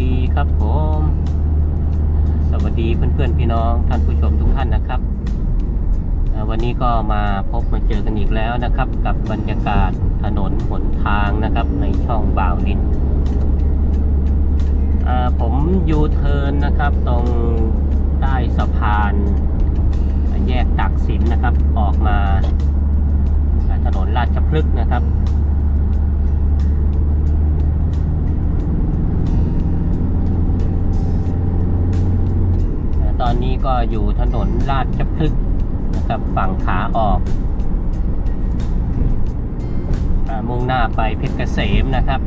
ดีครับผม สวัสดีเพื่อนๆพี่น้องท่านผู้ชมทุกท่านนะครับ วันนี้ก็มาพบมาเจอกันอีกแล้วนะครับ กับบรรยากาศถนนหนทางนะครับในช่องบ่าวลินผมยูเทิร์นนะครับตรงใต้สะพานแยกตักสินนะครับ ออกมาอ่าถนนราชพฤกษ์นะครับ ตอนนี้ก็อยู่ถนนราชพฤกษ์นะครับฝั่งขาออกอมุ่งหน้าไปเพชรเกษมนะครับ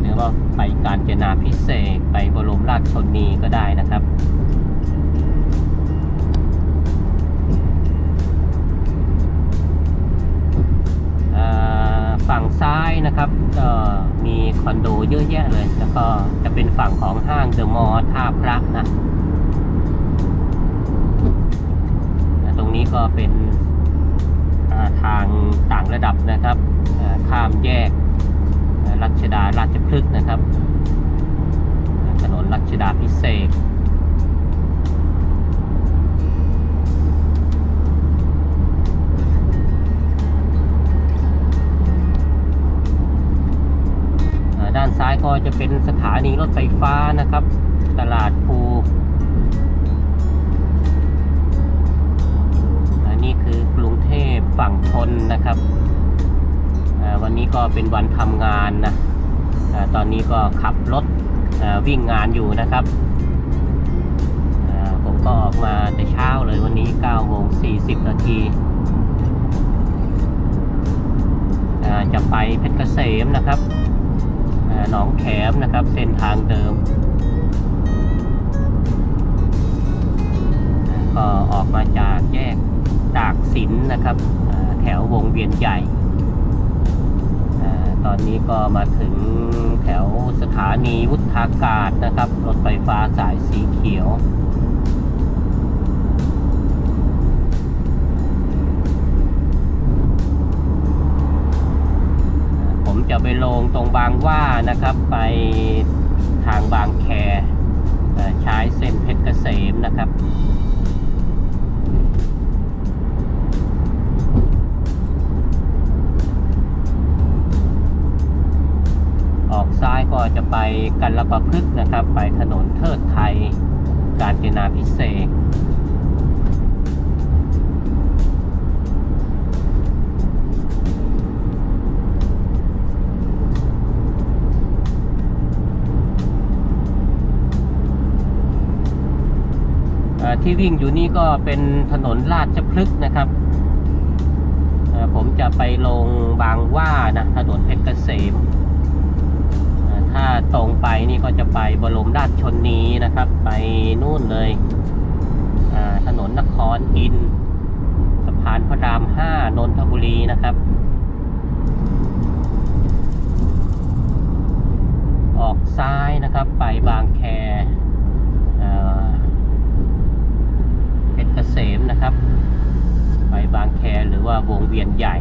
หรือว่าไปกาญจนาพิเศษไปบรมราชชนนีก็ได้นะครับฝั่งซ้ายนะครับก็มีคอนโดเยอะแยะเลย แล้วก็จะเป็นฝั่งของห้างเดอะมอลล์ท่าพระนะ นี้ก็เป็นทางต่างระดับนะครับข้ามแยกรัชดาราชพฤกษ์นะครับ ถนนรัชดาพิเศษด้านซ้ายก็จะเป็นสถานีรถไฟฟ้านะครับ ตลาดภู ทพฝั่งทนนะครับวันนี้ก็เป็นวันทำงานนะตอนนี้ก็ขับรถวิ่งงานอยู่นะครับ ผมก็ออกมาแต่เช้าเลยวันนี้9โมง40นาทีจะไปเพชรเกษมนะครับหนองแขมนะครับ เส้นทางเดิม ก็ออกมาจากแยก ตากสินนะครับแถววงเวียนใหญ่ ตอนนี้ก็มาถึงแถวสถานีวุฒากาศนะครับ รถไฟฟ้าสายสีเขียวผมจะไปลงตรงบางว่านะครับ ไปทางบางแคเอ่อใช้เส้นเพชรเกษมนะครับ ออกซ้ายก็จะไปกันละประพฤกษ์นะครับ ไปถนนเทิดไทย กาญจนาพิเศษที่วิ่งอยู่นี่ก็เป็นถนนราชพฤกษ์นะครับ ผมจะไปลงบางว่านะถนนเพชรเกษม ถ้าตรงไปนี่ก็จะไปบรมราชชนนีนะครับ ไปนู่นเลยอ่าถนนนครอินสะพานพระรามห้านนทบุรีนะครับ ออกซ้ายนะครับไปบางแคอ่าเพชรเกษมนะครับ ไปบางแคหรือว่าวงเวียนใหญ่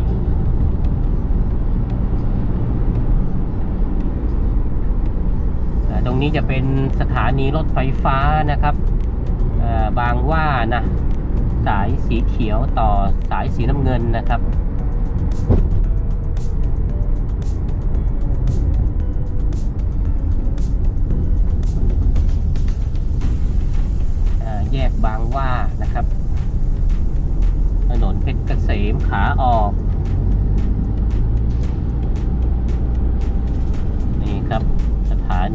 อ่า ตรงนี้จะเป็นสถานีรถไฟฟ้านะครับบางว่านะสายสีเขียวต่อสายสีน้ำเงินนะครับแยกบางว่านะครับ ถนนเพชรเกษมขาออก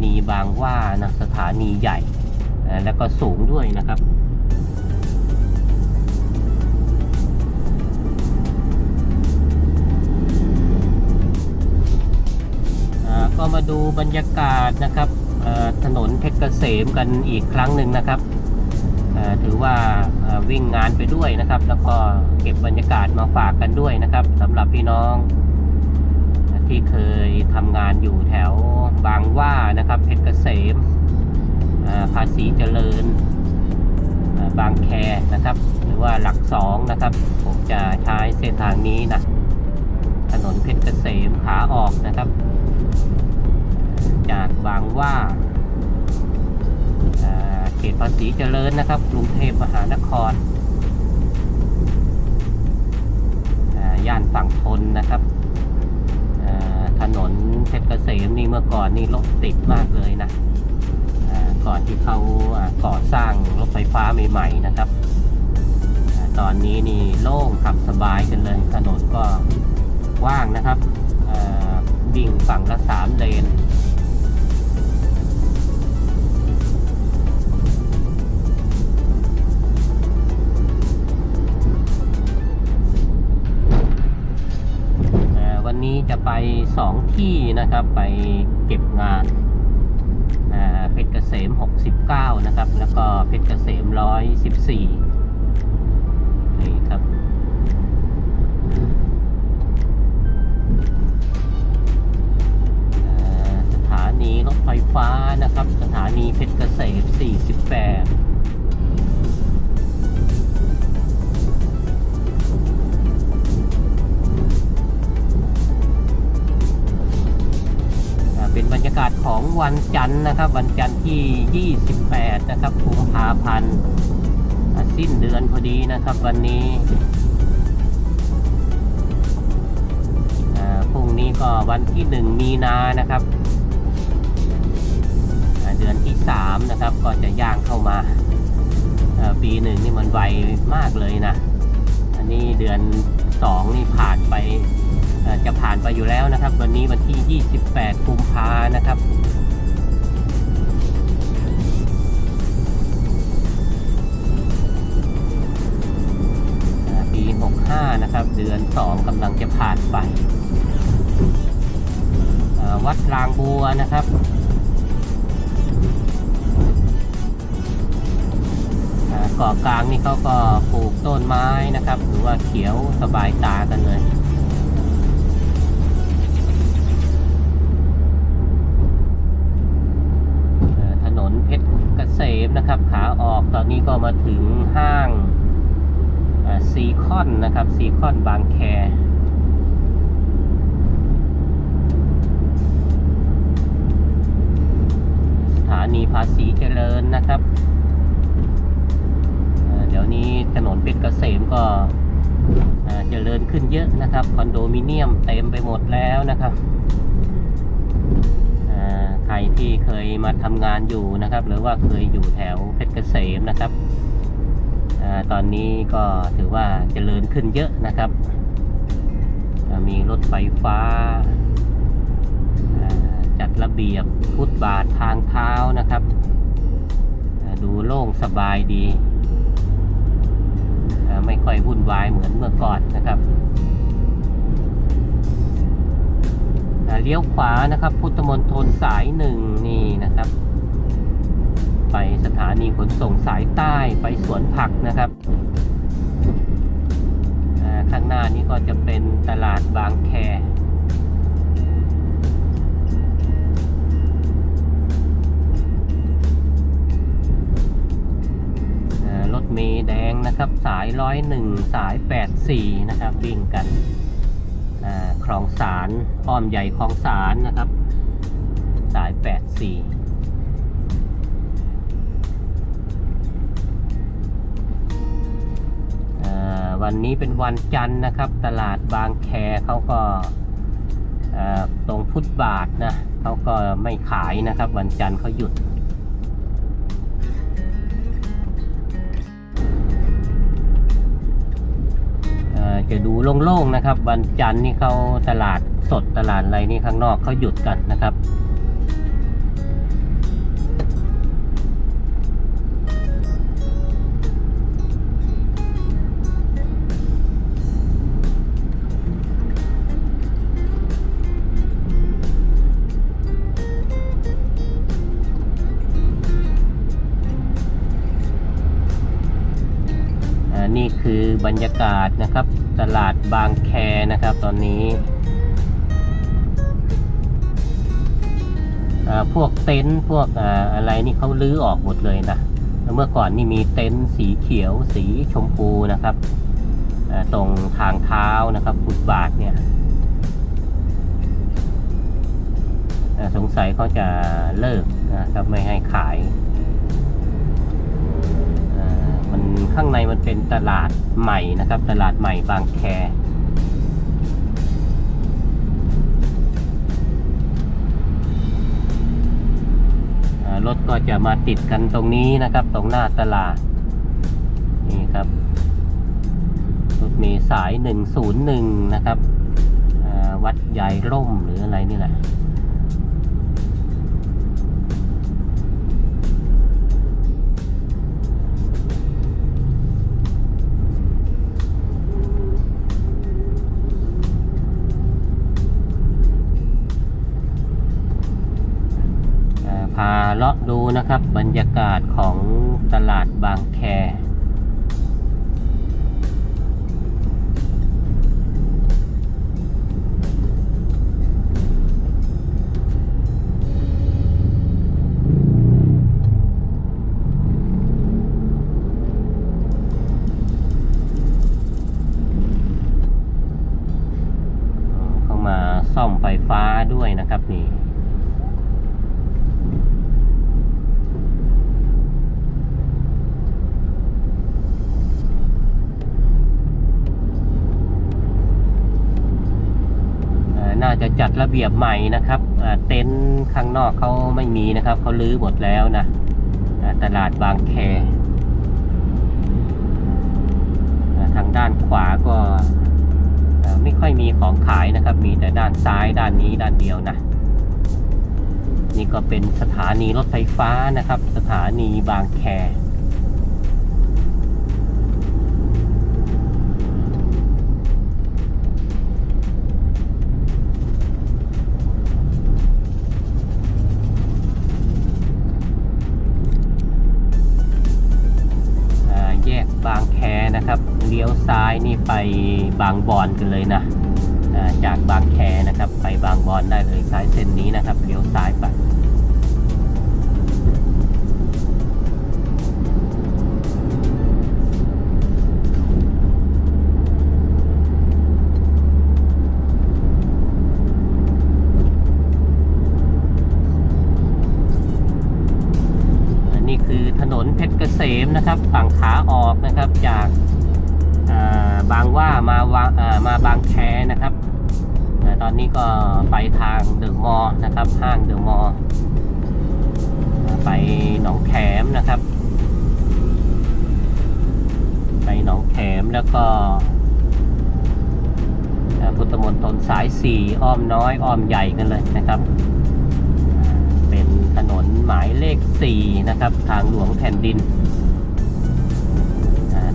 นีบางว่านะสถานีใหญ่ แล้วก็สูงด้วยนะครับก็มาดูบรรยากาศนะครับถนนเพชรเกษมกันอีกครั้งหนึ่งนะครับถือว่าวิ่งงานไปด้วยนะครับ แล้วก็เก็บบรรยากาศมาฝากกันด้วยนะครับสำหรับพี่น้อง ที่เคยทำงานอยู่แถวบางว่านะครับเพชรเกษมภาษีเจริญบางแคนะครับ หรือว่าหลักสองนะครับ ผมจะใช้เส้นทางนี้นะถนนเพชรเกษมขาออกนะครับ จากบางว่าเขตภาษีเจริญนะครับ กรุงเทพมหานครย่านฝั่งทนนะครับ ถนนเพชรเกษมนี่เมื่อก่อนนี่รถติดมากเลยนะก่อนที่เขาก่อสร้างรถไฟฟ้าใหม่ๆนะครับ ตอนนี้นี่โล่งขับสบายกันเลยถนนก็ว่างนะครับวิ่งฝั่งละสามเลน จะไปสองที่นะครับ ไปเก็บงานเพชรเกษม 69 นะครับ แล้วก็เพชรเกษม 114 นี่ครับ สถานีรถไฟฟ้านะครับ สถานีเพชรเกษม 48 กาศของวันจันทร์นะครับ วันจันทร์ที่ 28 นะครับกุมภาพันธ์สิ้นเดือนพอดีนะครับ วันนี้อ่าพรุ่งนี้ก็วันที่ 1 มีนานะครับ เดือนที่ 3 นะครับ ก็จะย่างเข้ามาอ่าปีหนึ่งนี่มันไวมากเลยนะ อันนี้เดือน 2 นี่ผ่านไป จะผ่านไปอยู่แล้วนะครับ วันนี้วันที่ 28 กุมภานะครับปี 65 นะครับ เดือน 2กำลังจะผ่านไป วัดรางบัวนะครับเกาะกลางนี่เขาก็ปลูกต้นไม้นะครับ หรือว่าเขียวสบายตากันเลย นะครับขาออกตอนนี้ก็มาถึงห้างซีคอนนะครับซีคอนบางแคสถานีภาษีเจริญนะครับ เดี๋ยวนี้ถนนเพชรเกษมก็เจริญขึ้นเยอะนะครับ คอนโดมิเนียมเต็มไปหมดแล้วนะครับ เคยมาทำงานอยู่นะครับ หรือว่าเคยอยู่แถวเพชรเกษมนะครับอตอนนี้ก็ถือว่าเจริญขึ้นเยอะนะครับ มีรถไฟฟ้า จัดระเบียบฟุตบาททางเท้านะครับ ดูโล่งสบายดี ไม่ค่อยวุ่นวายเหมือนเมื่อก่อนนะครับ เลี้ยวขวานะครับ พุทธมณฑลสายหนึ่งนี่นะครับ ไปสถานีขนส่งสายใต้ไปสวนผักนะครับอ่าข้างหน้านี้ก็จะเป็นตลาดบางแครถเมล์แดงนะครับ สายร้อยหนึ่งสายแปดสี่นะครับวิ่งกัน คลองสารอ้อมใหญ่คลองสารนะครับ สาย 84อ่วันนี้เป็นวันจันทร์นะครับ ตลาดบางแคเขาก็ตรงฟุตบาทนะเขาก็ไม่ขายนะครับ วันจันทร์เขาหยุด โล่งๆนะครับ วันจันทร์นี่เขาตลาดสดตลาดอะไรนี่ข้างนอกเขาหยุดกันนะครับอ่านี่คือบรรยากาศนะครับ ตลาดบางแคนะครับตอนนี้พวกเต็นท์พวกอะไรนี่เขาลื้อออกหมดเลยนะแล้วเมื่อก่อนนี่มีเต็นท์สีเขียวสีชมพูนะครับตรงทางเท้านะครับฟุตบาทเนี่ยสงสัยเขาจะเลิกนะครับไม่ให้ขาย ข้างในมันเป็นตลาดใหม่นะครับ ตลาดใหม่บางแคอ่ารถก็จะมาติดกันตรงนี้นะครับ ตรงหน้าตลาด นี่ครับรถเมสาย 101 นะครับวัดใหญ่ร่มหรืออะไรนี่แหละ นะครับบรรยากาศของตลาดบางแค จัดระเบียบใหม่นะครับเต็นท์ข้างนอกเขาไม่มีนะครับเขาลื้อหมดแล้วนะตลาดบางแคทางด้านขวาก็ไม่ค่อยมีของขายนะครับ มีแต่ด้านซ้ายด้านนี้ด้านเดียวนะ นี่ก็เป็นสถานีรถไฟฟ้านะครับ สถานีบางแค ซ้ายนี่ไปบางบอนกันเลยนะจากบางแคนะครับ ไปบางบอนได้เลยซ้ายเส้นนี้นะครับเลี้ยวซ้ายไปอันนี้คือถนนเพชรเกษมนะครับฝั่งขาออกนะครับจาก บางว่ามาวาอ่ามาบางแคนะครับ ตอนนี้ก็ไปทางเดอะมอลนะครับ ห้างเดอะมอลไปหนองแขมนะครับ ไปหนองแขมแล้วก็พุทธมณฑลสายสี่อ้อมน้อยอ้อมใหญ่กันเลยนะครับ เป็นถนนหมายเลข4นะครับ ทางหลวงแผ่นดิน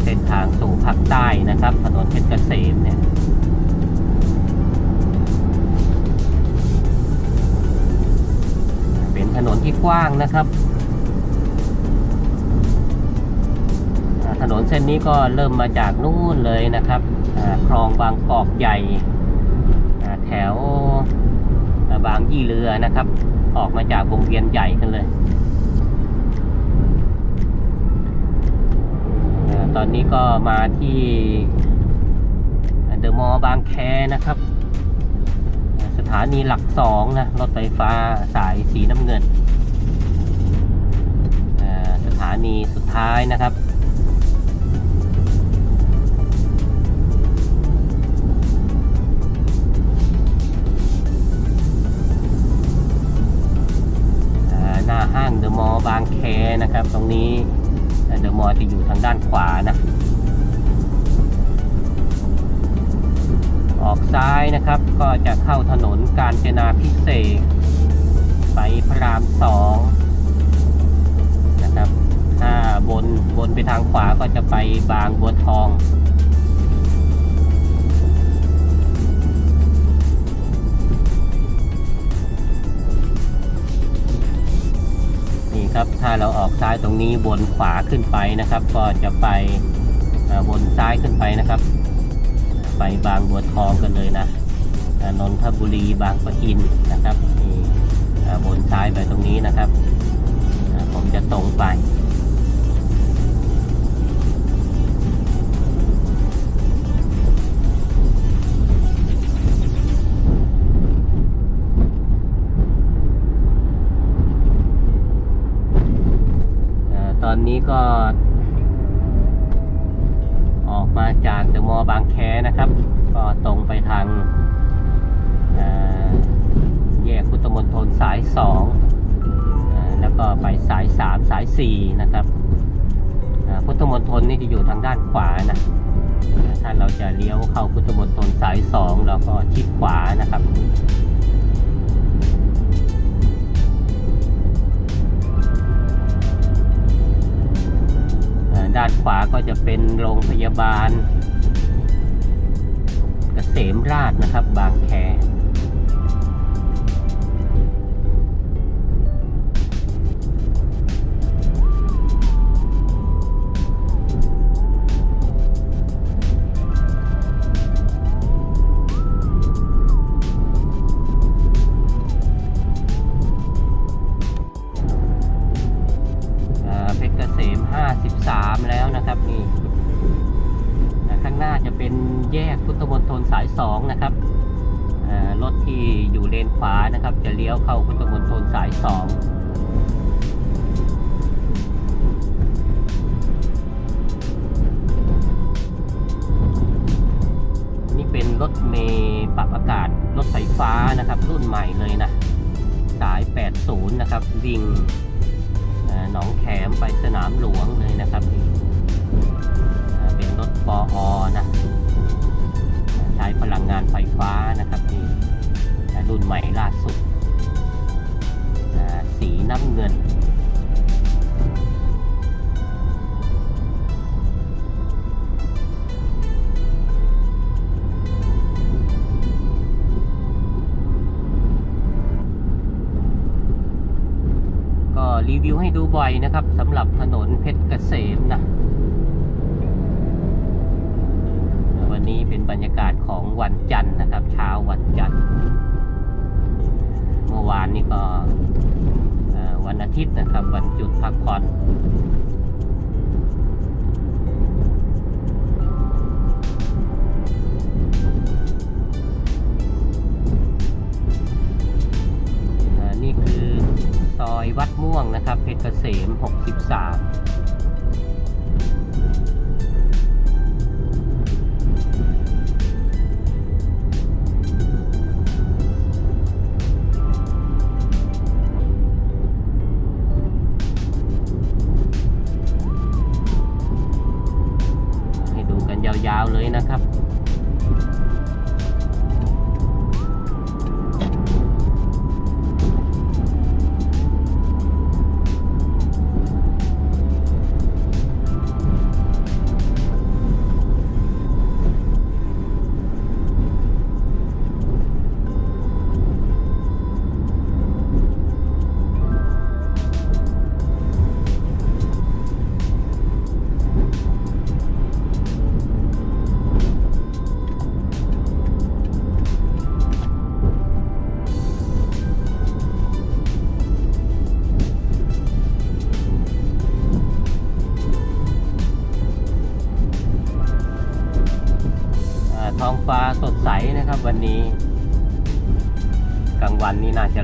เส้นทางสู่ภาคใต้นะครับ ถนนเพชรเกษมเนี่ยเป็นถนนที่กว้างนะครับถนนเส้นนี้ก็เริ่มมาจากนู่นเลยนะครับคลองบางกอกใหญ่แถวบางยี่เรือนะครับ ออกมาจากวงเวียนใหญ่กันเลยเอ่อ ตอนนี้ก็มาที่เดอะมอลล์บางแคนะครับ สถานีหลักสองนะรถไฟฟ้าสายสีน้ำเงินอ่อสถานีสุดท้ายนะครับอ่าหน้าห้างเดอะมอลล์บางแคนะครับตรงนี้ เดอะมอลล์จะอยู่ทางด้านขวานะ ออกซ้ายนะครับก็จะเข้าถนนกาญจนาพิเศษ ไปพระรามสองนะครับ ถ้าบนบนไปทางขวาก็จะไปบางบัวทอง ครับ ถ้าเราออกซ้ายตรงนี้บนขวาขึ้นไปนะครับ ก็จะไปบนซ้ายขึ้นไปนะครับ ไปบางบัวทองกันเลยนะนนทบุรีบางปะอินนะครับนี่บนซ้ายไปตรงนี้นะครับ ผมจะตรงไป นี้ก็ ออกมาจากเดอะมอลล์บางแคนะครับ ก็ตรงไปทางแยกพุทธมณฑลสายสองแล้วก็ไปสายสามสายสี่นะครับพุทธมณฑลนี่จะอยู่ทางด้านขวานะอ่าถ้าเราจะเลี้ยวเข้าพุทธมณฑลสายสองเราก็ชิดขวานะครับ ด้านขวาก็จะเป็นโรงพยาบาล เกษมราชนะครับ บางแค นะครับ วิ่งหนองแขมไปสนามหลวงเลยนะครับนี่เป็นรถปออนะใช้พลังงานไฟฟ้านะครับนี่รุ่นใหม่ล่าสุดสีน้ำเงิน รีวิวให้ดูบ่อยนะครับสำหรับถนนเพชรเกษมนะวันนี้เป็นบรรยากาศของวันจันทร์นะครับ เช้าวันจันทร์ เมื่อวานนี้ก็วันอาทิตย์นะครับ วันจุดพักผ่อน ซอยวัดม่วงนะครับเพชรเกษม 63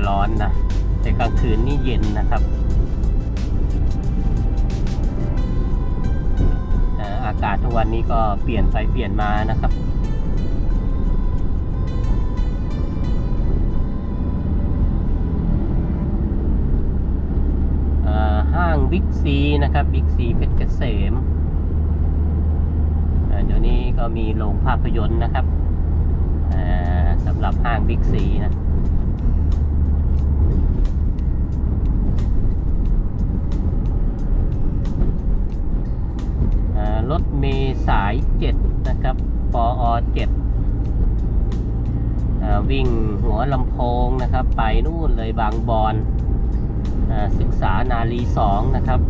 ร้อนนะ แต่กลางคืนนี่เย็นนะครับอากาศทุกวันนี้ก็เปลี่ยนไปเปลี่ยนมานะครับห้างบิ๊กซีนะครับบิ๊กซีเพชรเกษมเดี๋ยวนี้ก็มีโรงภาพยนตร์นะครับสำหรับห้างบิ๊กซีนะ รถเมสาย 7 นะครับปอ7อ่าวิ่งหัวลำโพงนะครับ ไปนู่นเลยบางบอนศึกษานาลี 2 นะครับ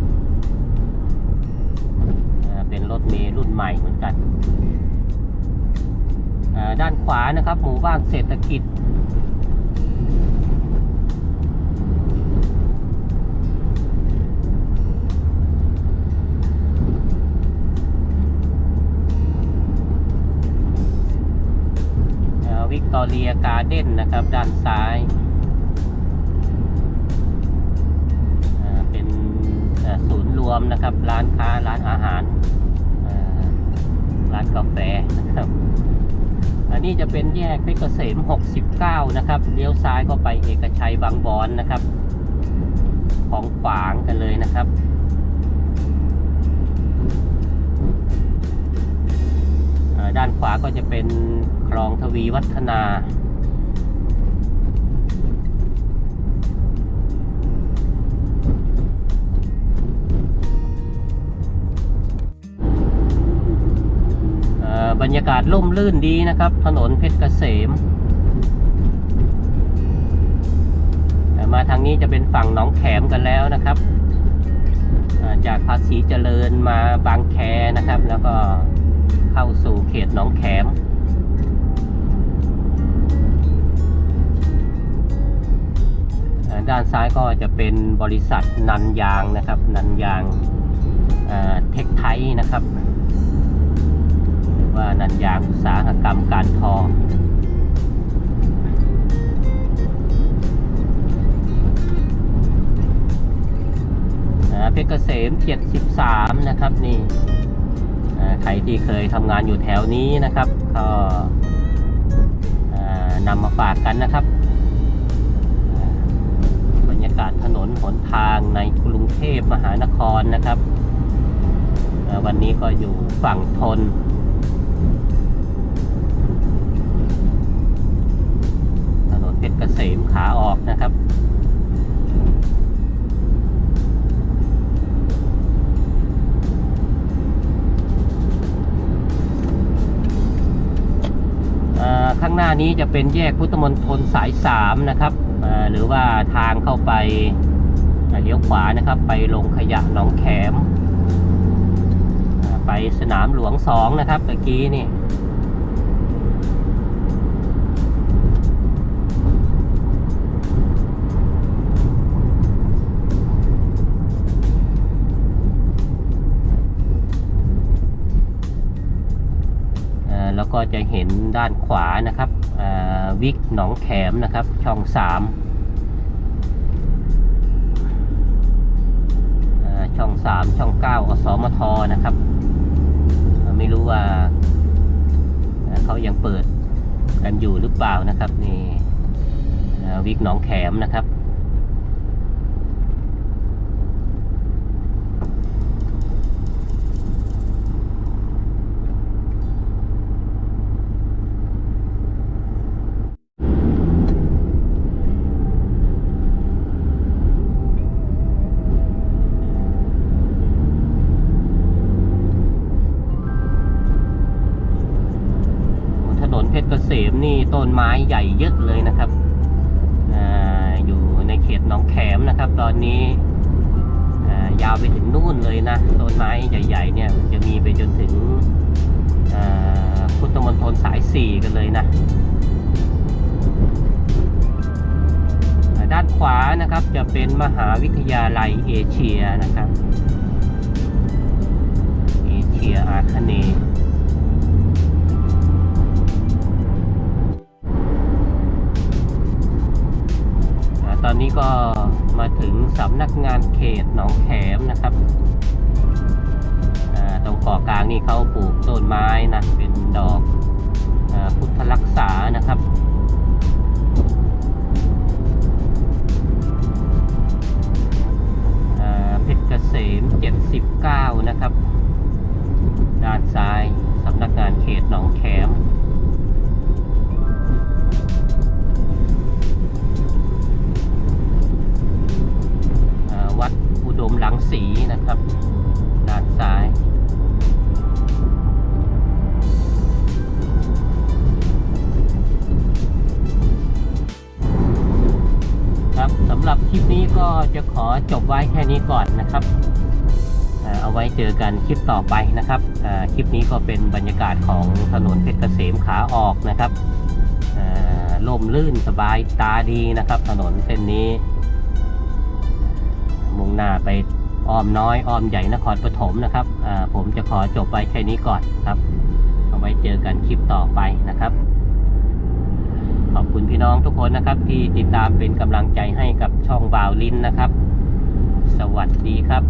เป็นรถเมรุ่นใหม่เหมือนกัน ด้านขวานะครับ หมู่บ้านเศรษฐกิจ ตอเรียการ์เด้นนะครับ ด้านซ้าย เป็นศูนย์รวมนะครับ ร้านค้าร้านอาหาร ร้านกาแฟนะครับ อันนี้จะเป็นแยกเพชรเกษม 69 นะครับ เลี้ยวซ้ายเข้าไปเอกชัยบางบอนนะครับ ของขวางกันเลยนะครับ ด้านขวาก็จะเป็นคลองทวีวัฒนาอ่อบรรยากาศร่มรื่นดีนะครับ ถนนเพชรเกษมแต่มาทางนี้จะเป็นฝั่งหนองแขมกันแล้วนะครับ จากภาษีเจริญมาบางแคนะครับ แล้วก็ เข้าสู่เขตหนองแขมด้านซ้ายก็จะเป็นบริษัทนันยางนะครับ นันยางเทคไทยนะครับว่านันยางอุตสาหกรรมการทอเพชรเกษม 73 นะครับนี่ ใครที่เคยทำงานอยู่แถวนี้นะครับ ก็นำมาฝากกันนะครับ บรรยากาศถนนหนทางในกรุงเทพมหานครนะครับ วันนี้ก็อยู่ฝั่งทนถนนเพชรเกษมขาออกนะครับ ข้างหน้านี้จะเป็นแยกพุทธมณฑลสาย 3 นะครับหรือว่าทางเข้าไปเลี้ยวขวานะครับ ไปลงขยะหนองแขม ไปสนามหลวง 2 นะครับตะกี้นี่ แล้วก็จะเห็นด้านขวานะครับวิกหนองแขมนะครับช่องสามช่องสามช่องเก้าอสมทนะครับ ไม่รู้ว่าเขายังเปิดกันอยู่หรือเปล่านะครับนี่วิกหนองแขมนะครับ ต้นไม้ใหญ่เยอะเลยนะครับอาอยู่ในเขตหนองแขมนะครับ ตอนนี้อ่ายาวไปถึงนู่นเลยนะต้นไม้ใหญ่ๆเนี่ยมันจะมีไปจนถึงอ่าพุทธมณฑลสายสี่กันเลยนะด้านขวานะครับจะเป็นมหาวิทยาลัยเอเชียนะครับ เอเชียอาคเนย์ อ่าตอนนี้ก็มาถึงสำนักงานเขตหนองแขมนะครับอ่าตรงเกาะกลางนี่เขาปลูกต้นไม้นะ เป็นดอกอาพุทธรักษานะครับอ่าเพชรเกษม 79 นะครับ ด้านซ้ายสำนักงานเขตหนองแขม อุดมหลังสีนะครับ ด้านซ้ายครับสำหรับคลิปนี้ก็จะขอจบไว้แค่นี้ก่อนนะครับเอาไว้เจอกันคลิปต่อไปนะครับคลิปนี้ก็เป็นบรรยากาศของถนนเพชรเกษมขาออกนะครับล่มลื่นสบายตาดีนะครับ ถนนเส้นนี้ งหน้าไปอ้อมน้อยอ้อมใหญ่นครปฐมนะครับผมจะขอจบไปแค่นี้ก่อนครับ เอาไว้เจอกันคลิปต่อไปนะครับ ขอบคุณพี่น้องทุกคนนะครับ ที่ติดตามเป็นกำลังใจให้กับช่องบาวลินนะครับ สวัสดีครับ